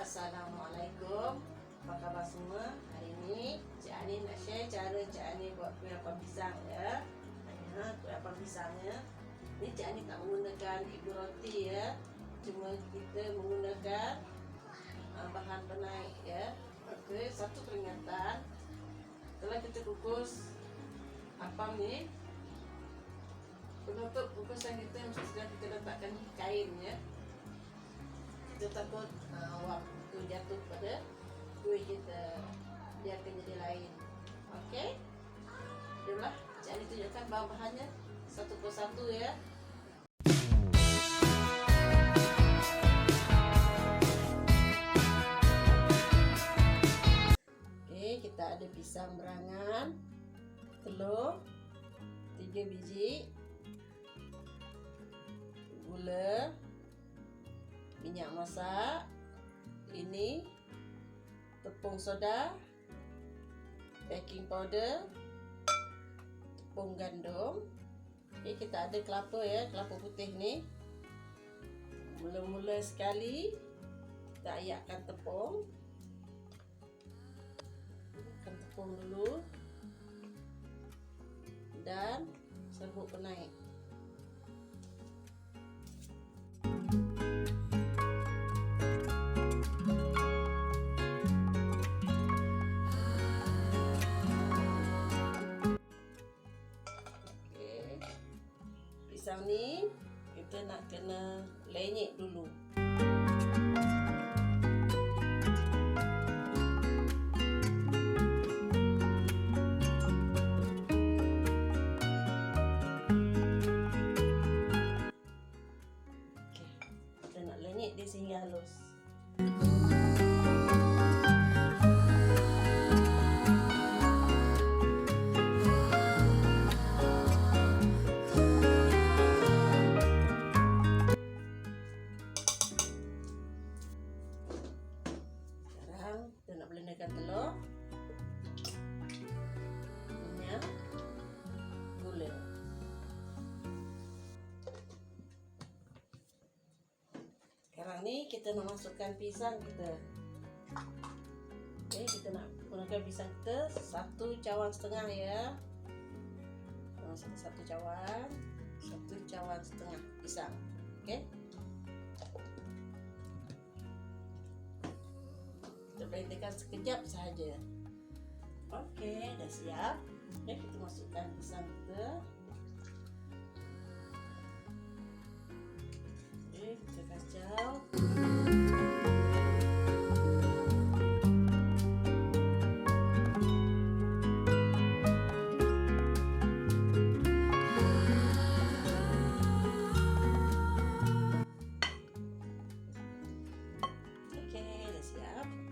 Assalamualaikum. Apa khabar semua? Hari ni Cik Ani nak share cara Cik Ani buat kuih apam pisang ya. Ha, Kuih apam pisangnya Ni Cik Ani tak menggunakan ibu roti ya. Cuma kita menggunakan uh, bahan penaik ya. Okey, satu peringatan. Setelah kita kukus apam ni. Penutup kukusan kita mesti sudah kita letakkan kain ya kita takut uh, waktu jatuh pada kuih kita dia akan jadi lain. Okey? Jomlah Ali tunjukkan bahan-bahannya. Satu persatu ya. Kita ada pisang berangan telur tiga biji gula minyak masak ini tepung soda baking powder tepung gandum. Okay, kita ada kelapa ya kelapa putih ni. Mula-mula sekali kita ayakkan tepung. Ayakkan tepung dulu. Dan serbuk penaik pisang ni kita nak kena lenyek dulu. Okay. Kita nak lenyek dia sehingga halus. Ni kita nak masukkan pisang kita Okay, kita nak gunakan pisang kita Satu cawan setengah ya Masukkan satu cawan Satu cawan setengah pisang Okay kita blenderkan sekejap sahaja. Okey, dah siap. Okey, kita masukkan pisang kita. Kita kacau. Okey, dah siap.